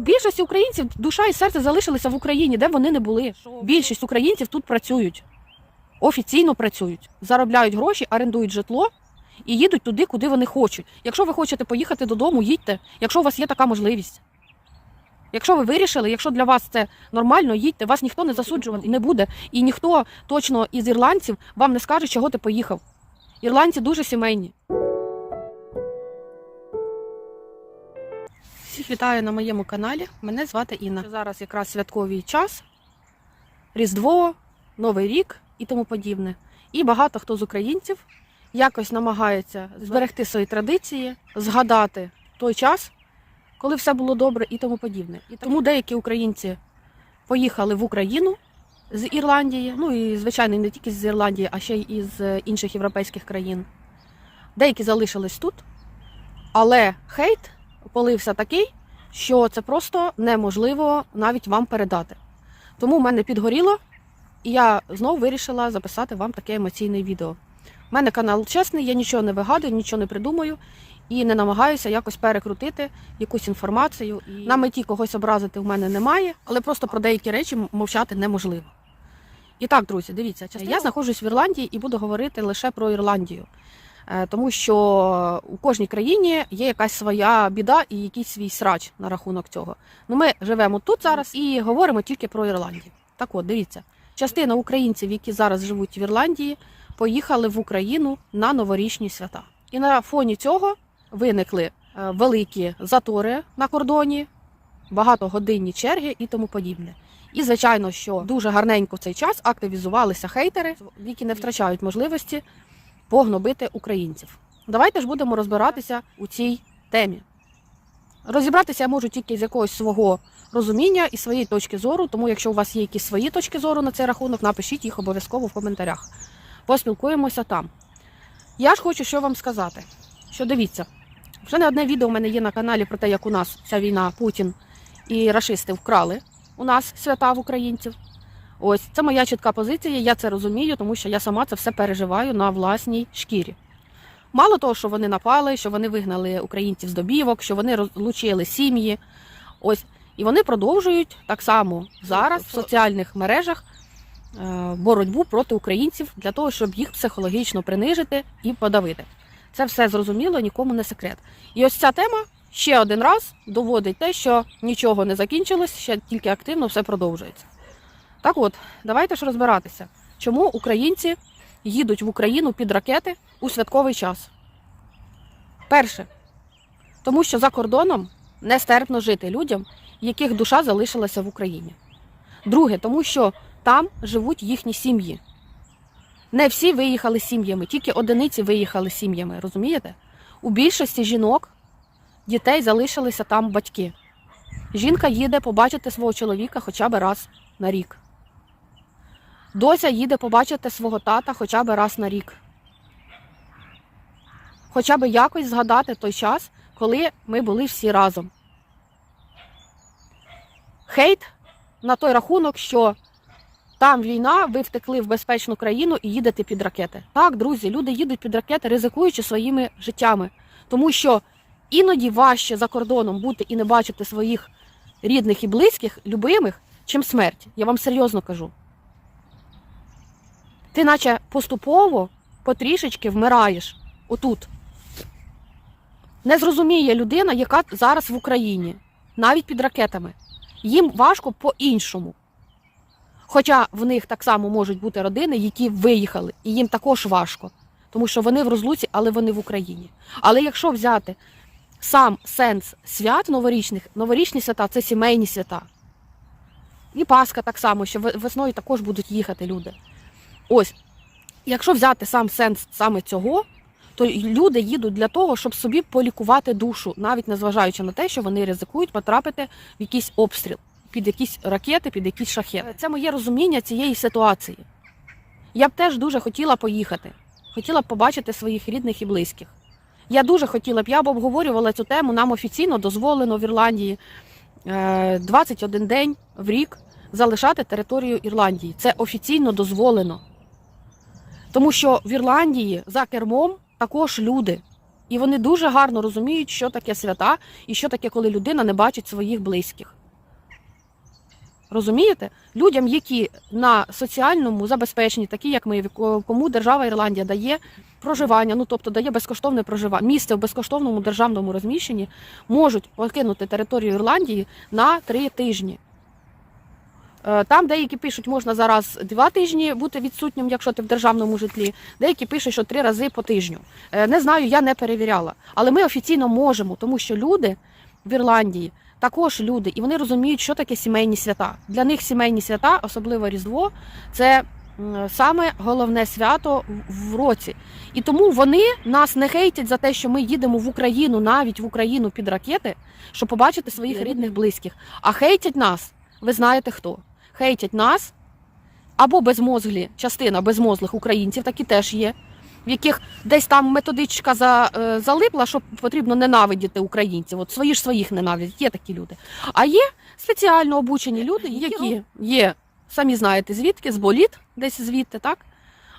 більшості українців душа і серце залишилися в Україні, де вони не були. Більшість українців тут працюють, офіційно працюють, заробляють гроші, орендують житло і їдуть туди, куди вони хочуть. Якщо ви хочете поїхати додому, їдьте, якщо у вас є така можливість. Якщо ви вирішили, якщо для вас це нормально, їдьте, вас ніхто не засуджувати не буде. І ніхто точно із ірландців вам не скаже, чого ти поїхав. Ірландці дуже сімейні. Вітаю на моєму каналі. Мене звати Інна. Зараз якраз святковий час, Різдво, Новий рік і тому подібне. І багато хто з українців якось намагається зберегти свої традиції, згадати той час, коли все було добре і тому подібне. І тому деякі українці поїхали в Україну з Ірландії, ну і звичайно не тільки з Ірландії, а ще й е, інших європейських країн. Деякі залишились тут, але хейт полився такий, що це просто неможливо навіть вам передати. Тому в мене підгоріло, і я знову вирішила записати вам таке емоційне відео. У мене канал чесний, я нічого не вигадую, нічого не придумаю і не намагаюся якось перекрутити якусь інформацію. На меті когось образити в мене немає, але просто про деякі речі мовчати неможливо. І так, друзі, дивіться, я знаходжусь в Ірландії і буду говорити лише про Ірландію. Е, Тому що у кожній країні є якась своя біда і якийсь свій срач на рахунок цього. Ну ми живемо тут зараз і говоримо тільки про Ірландію. Так от, дивіться, частина українців, які зараз живуть в Ірландії, поїхали в Україну на новорічні свята. І на фоні цього виникли е, великі затори на кордоні, багатогодинні черги і тому подібне. І звичайно, що дуже гарненько в цей час активізувалися хейтери, які не втрачають можливості погнобити українців. Давайте ж будемо розбиратися у цій темі. Розібратися я можу тільки з якогось свого розуміння і своєї точки зору, тому якщо у вас є якісь свої точки зору на цей рахунок, напишіть їх обов'язково в коментарях. Поспілкуємося там. Я ж хочу що вам сказати, що дивіться, вже не одне відео у мене є на каналі про те, як у нас ця війна Путін і рашисти вкрали у нас свята в українців. Ось це моя чітка позиція. Я це розумію, тому що я сама це все переживаю на власній шкірі. Мало того, що вони напали, що вони вигнали українців з добівок, що вони розлучили сім'ї. Ось і вони продовжують так само зараз в соціальних мережах е, боротьбу проти українців для того, щоб їх психологічно принижити і подавити. Це все зрозуміло, нікому не секрет. І ось ця тема ще один раз доводить те, що нічого не закінчилось, ще тільки активно все продовжується. Так от, давайте ж розбиратися, чому українці їдуть в Україну під ракети у святковий час. Перше, тому що за кордоном нестерпно жити людям, яких душа залишилася в Україні. Друге, тому що там живуть їхні сім'ї. Не всі виїхали сім'ями, тільки одиниці виїхали сім'ями, розумієте? У більшості жінок дітей залишилися там батьки. Жінка їде побачити свого чоловіка хоча б раз на рік. Дося їде побачити свого тата хоча б раз на рік. Хоча б якось згадати той час, коли ми були всі разом. Хейт на той рахунок, що там війна, ви втекли в безпечну країну і їдете під ракети. Так, друзі, люди їдуть під ракети, ризикуючи своїми життями. Тому що іноді важче за кордоном бути і не бачити своїх рідних і близьких, любимих, чим смерть. Я вам серйозно кажу. Ти наче поступово, потрішечки вмираєш отут. Не зрозуміє людина, яка зараз в Україні, навіть під ракетами. Їм важко по-іншому. Хоча в них так само можуть бути родини, які виїхали, і їм також важко, тому що вони в розлуці, але вони в Україні. Але якщо взяти сам сенс свят новорічних, новорічні свята це сімейні свята. І Пасха так само, що весною також будуть їхати люди. Ось, якщо взяти сам сенс саме цього, то люди їдуть для того, щоб собі полікувати душу, навіть незважаючи на те, що вони ризикують потрапити в якийсь обстріл, під якісь ракети, під якісь шахети. Це моє розуміння цієї ситуації. Я б теж дуже хотіла поїхати, хотіла б побачити своїх рідних і близьких. Я дуже хотіла б, я б обговорювала цю тему. Нам офіційно дозволено в Ірландії 21 день в рік залишати територію Ірландії. Це офіційно дозволено. Тому що в Ірландії за кермом також люди. І вони дуже гарно розуміють, що таке свята і що таке, коли людина не бачить своїх близьких. Розумієте? Людям, які на соціальному забезпеченні, такі як ми, кому держава Ірландія дає проживання, ну тобто дає безкоштовне проживання, місце в безкоштовному державному розміщенні, можуть покинути територію Ірландії на три тижні. Е, Там деякі пишуть, можна зараз два тижні бути відсутнім, якщо ти в державному житлі. Деякі пишуть, що три рази по тижню. Е, Не знаю, я не перевіряла. Але ми офіційно можемо, тому що люди в Ірландії також люди, і вони розуміють, що таке сімейні свята. Для них сімейні свята, особливо Різдво, це саме головне свято в- в році. І тому вони нас не хейтять за те, що ми їдемо в Україну, навіть в Україну під ракети, щоб побачити своїх рідних близьких. А хейтять нас, ви знаєте хто? Хейтять нас або безмозглі, частина безмозглих українців, такі теж є, в яких десь там методичка за, е, залипла, що потрібно ненавидіти українців. От свої ж своїх ненавидять. Є такі люди. А є спеціально обучені люди, які є, самі знаєте, звідки, з боліт, десь звідти, так?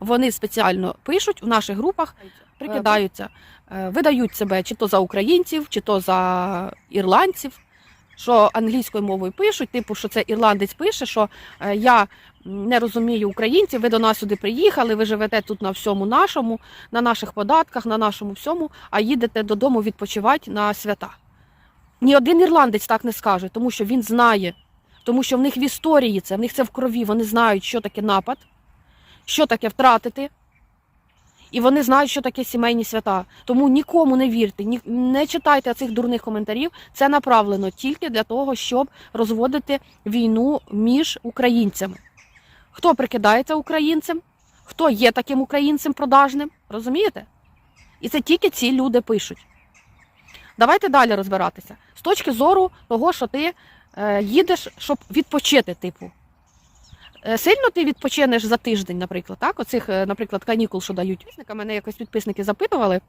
Вони спеціально пишуть в наших групах, прикидаються, е, видають себе чи то за українців, чи то за ірландців. Що англійською мовою пишуть, типу, що це ірландець пише, що е, я не розумію українців, ви до нас сюди приїхали, ви живете тут на всьому нашому, на наших податках, на нашому всьому, а їдете додому відпочивати на свята. Ні один ірландець так не скаже, тому що він знає, тому що в них в історії це, в них це в крові, вони знають, що таке напад, що таке втратити. І вони знають, що таке сімейні свята. Тому нікому не вірте, ні, не читайте цих дурних коментарів. Це направлено тільки для того, щоб розводити війну між українцями. Хто прикидається українцем, хто є таким українцем продажним, розумієте? І це тільки ці люди пишуть. Давайте далі розбиратися. З точки зору того, що ти е, їдеш, щоб відпочити, типу. Е, Сильно ти відпочинеш за тиждень, наприклад, так? Оцих, е, наприклад, канікул, що дають. Підписника, Мене якось підписники запитували,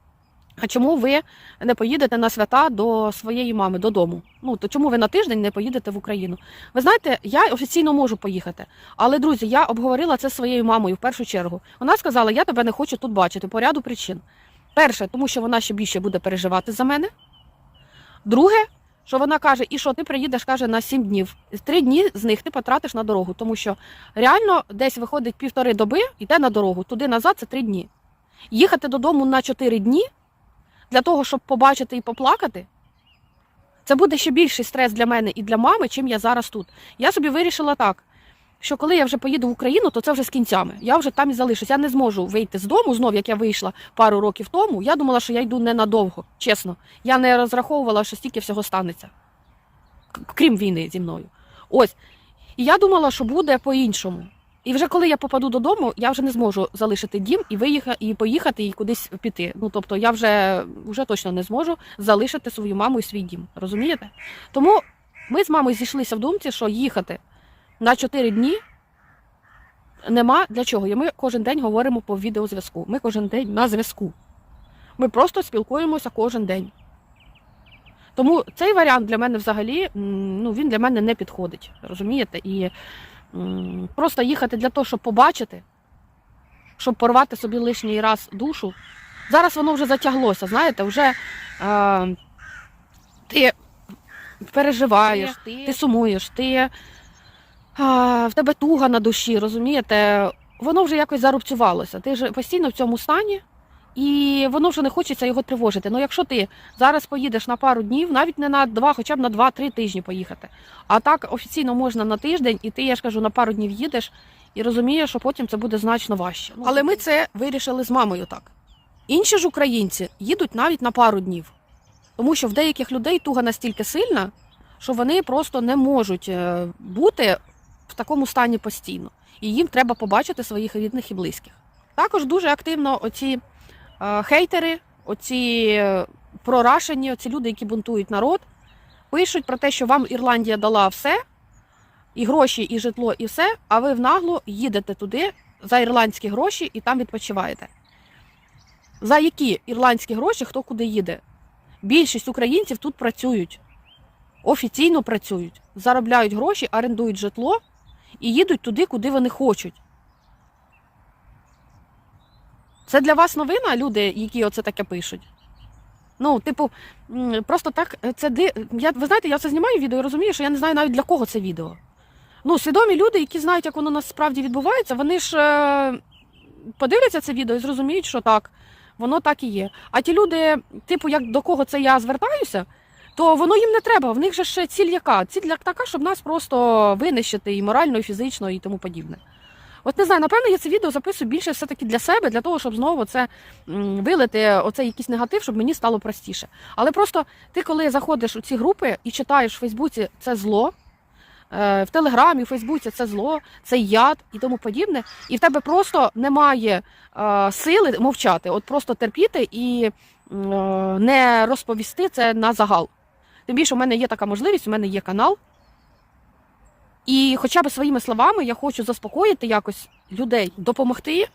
а чому ви не поїдете на свята до своєї мами додому? Ну то чому ви на тиждень не поїдете в Україну? Ви знаєте, я офіційно можу поїхати, але друзі, я обговорила це своєю мамою в першу чергу. Вона сказала, я тебе не хочу тут бачити по ряду причин. Перше, тому що вона ще більше буде переживати за мене. Друге, що вона каже, і що ти приїдеш, каже, на сім днів. Три дні з них ти потратиш на дорогу, тому що реально десь виходить півтори доби, йде на дорогу, туди назад це три дні. Їхати додому на чотири дні для того, щоб побачити і поплакати, це буде ще більший стрес для мене і для мами, чим я зараз тут. Я собі вирішила так, що коли я вже поїду в Україну, то це вже з кінцями. Я вже там і залишусь. Я не зможу вийти з дому знов, як я вийшла пару років тому. Я думала, що я йду ненадовго, чесно. Я не розраховувала, що стільки всього станеться, крім війни зі мною. Ось. І я думала, що буде по-іншому. І вже коли я попаду додому, я вже не зможу залишити дім і виїхати, і поїхати і кудись піти. Ну тобто я вже, вже точно не зможу залишити свою маму і свій дім. Розумієте? Тому ми з мамою зійшлися в думці, що їхати на 4 дні нема для чого. І ми кожен день говоримо по відеозв'язку. Ми кожен день на зв'язку. Ми просто спілкуємося кожен день. Тому цей варіант для мене взагалі ну, він для мене не підходить. Розумієте? І просто їхати для того, щоб побачити, щоб порвати собі лишній раз душу. Зараз воно вже затяглося, знаєте, вже е, ти переживаєш, ти сумуєш, ти а, в тебе туга на душі, розумієте? Воно вже якось зарубцювалося. Ти ж постійно в цьому стані, і воно вже не хочеться його тривожити. Ну, якщо ти зараз поїдеш на пару днів, навіть не на два, хоча б на два-три тижні поїхати. А так офіційно можна на тиждень, і ти, я ж кажу, на пару днів їдеш і розумієш, що потім це буде значно важче. Але ми це вирішили з мамою так. Інші ж українці їдуть навіть на пару днів, тому що в деяких людей туга настільки сильна, що вони просто не можуть е, бути в такому стані постійно. І їм треба побачити своїх рідних і близьких. Також дуже активно оці е, хейтери, оці е, прорашені, оці люди, які бунтують народ, пишуть про те, що вам Ірландія дала все, і гроші, і житло, і все, а ви в нагло їдете туди за ірландські гроші і там відпочиваєте. За які ірландські гроші хто куди їде? Більшість українців тут працюють, офіційно працюють, заробляють гроші, орендують житло і їдуть туди, куди вони хочуть. Це для вас новина, люди, які оце таке пишуть? Ну, типу, просто так е, це я, ви знаєте, я це знімаю відео і розумію, що я не знаю навіть для кого це відео. Ну, свідомі люди, які знають, як воно насправді відбувається, вони ж е, подивляться це відео і зрозуміють, що так, воно так і є. А ті люди, типу, як до кого це я звертаюся, то воно їм не треба. В них же ще ціль яка? Ціль така, щоб нас просто винищити і морально, і фізично, і тому подібне. От не знаю, напевно, я це відео записую більше все-таки для себе, для того, щоб знову це вилити оцей якийсь негатив, щоб мені стало простіше. Але просто ти, коли заходиш у ці групи і читаєш в Фейсбуці це зло, е, в Телеграмі, в Фейсбуці це зло, це яд і тому подібне, і в тебе просто немає е, сили мовчати, от просто терпіти і е, не розповісти це на загал. Тим більше, у мене є така можливість, у мене є канал. І хоча б своїми словами я хочу заспокоїти якось людей, допомогти,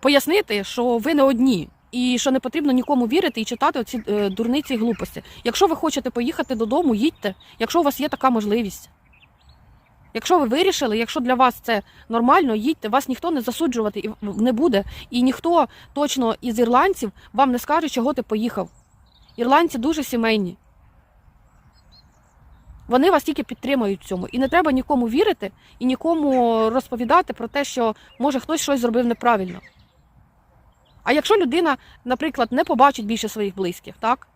пояснити, що ви не одні, і що не потрібно нікому вірити і читати оці е, дурниці і глупості. Якщо ви хочете поїхати додому, їдьте, якщо у вас є така можливість. Якщо ви вирішили, якщо для вас це нормально, їдьте, вас ніхто не засуджувати не буде. І ніхто точно із ірландців вам не скаже, чого ти поїхав. Ірландці дуже сімейні. Вони вас тільки підтримують в цьому. І не треба нікому вірити і нікому розповідати про те, що може хтось щось зробив неправильно. А якщо людина, наприклад, не побачить більше своїх близьких, так?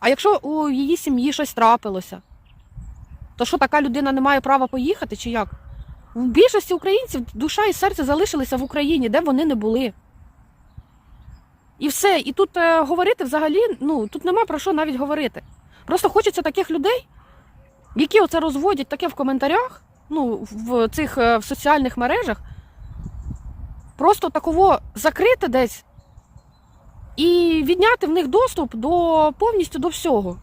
А якщо у її сім'ї щось трапилося, то що така людина не має права поїхати чи як? В більшості українців душа і серце залишилися в Україні, де вони не були. І все. І тут е, говорити взагалі, ну тут нема про що навіть говорити. Просто хочеться таких людей, які оце розводять таке в коментарях, ну, в цих е, в соціальних мережах, просто такого закрити десь і відняти в них доступ до повністю до всього.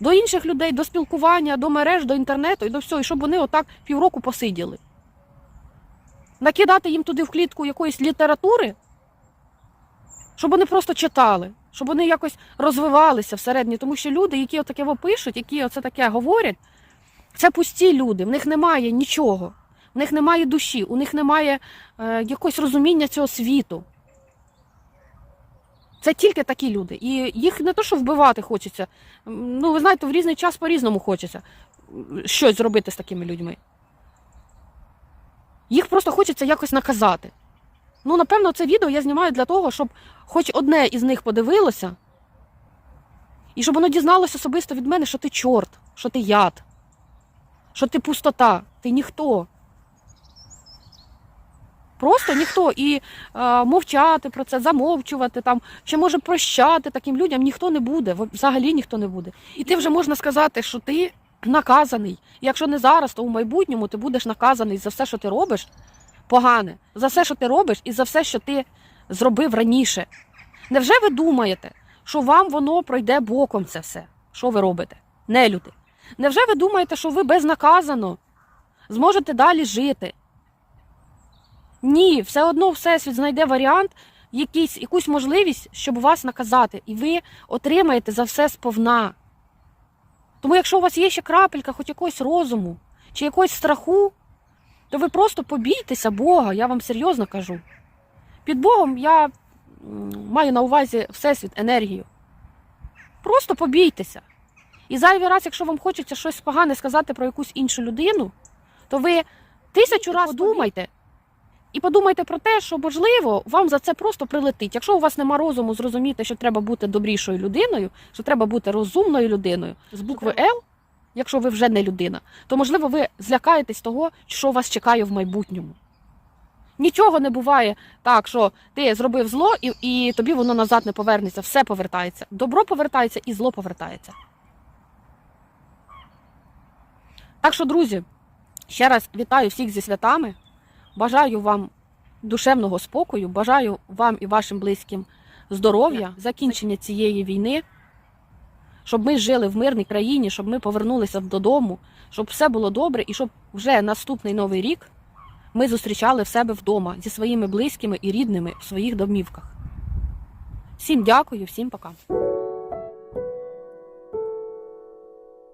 До інших людей, до спілкування, до мереж, до інтернету і до всього, і щоб вони отак півроку посиділи. Накидати їм туди в клітку якоїсь літератури, щоб вони просто читали, щоб вони якось розвивалися всередині. Тому що люди, які отаке пишуть, які оце таке говорять, це пусті люди, в них немає нічого, в них немає душі, у них немає е, якогось розуміння цього світу. Це тільки такі люди. І їх не то, що вбивати хочеться. Ну, ви знаєте, в різний час по-різному хочеться щось зробити з такими людьми. Їх просто хочеться якось наказати. Ну, напевно, це відео я знімаю для того, щоб хоч одне із них подивилося, і щоб воно дізналося особисто від мене, що ти чорт, що ти яд, що ти пустота, ти ніхто. Просто ніхто. І е, мовчати про це, замовчувати там, чи може прощати таким людям ніхто не буде, взагалі ніхто не буде. І ти вже можна сказати, що ти наказаний. І Якщо не зараз, то в майбутньому ти будеш наказаний за все, що ти робиш, погане, за все, що ти робиш, і за все, що ти зробив раніше. Невже ви думаєте, що вам воно пройде боком це все? Що ви робите? Нелюди. Невже ви думаєте, що ви безнаказано зможете далі жити? Ні, все одно Всесвіт знайде варіант, якийсь, якусь можливість, щоб вас наказати, і ви отримаєте за все сповна. Тому якщо у вас є ще крапелька хоч якогось розуму чи якогось страху, то ви просто побійтеся Бога, я вам серйозно кажу. Під Богом я маю на увазі Всесвіт, енергію. Просто побійтеся. І зайвий раз, якщо вам хочеться щось погане сказати про якусь іншу людину, то ви тисячу разів подумайте. І подумайте про те, що можливо вам за це просто прилетить. Якщо у вас нема розуму зрозуміти, що треба бути добрішою людиною, що треба бути розумною людиною з букви Л, якщо ви вже не людина, то можливо ви злякаєтесь того, що вас чекає в майбутньому. Нічого не буває так, що ти зробив зло, і, і тобі воно назад не повернеться. Все повертається. Добро повертається і зло повертається. Так що, друзі, ще раз вітаю всіх зі святами. Бажаю вам душевного спокою, бажаю вам і вашим близьким здоров'я, закінчення цієї війни, щоб ми жили в мирній країні, щоб ми повернулися додому, щоб все було добре і щоб вже наступний новий рік ми зустрічали в себе вдома зі своїми близькими і рідними в своїх домівках. Всім дякую, всім пока.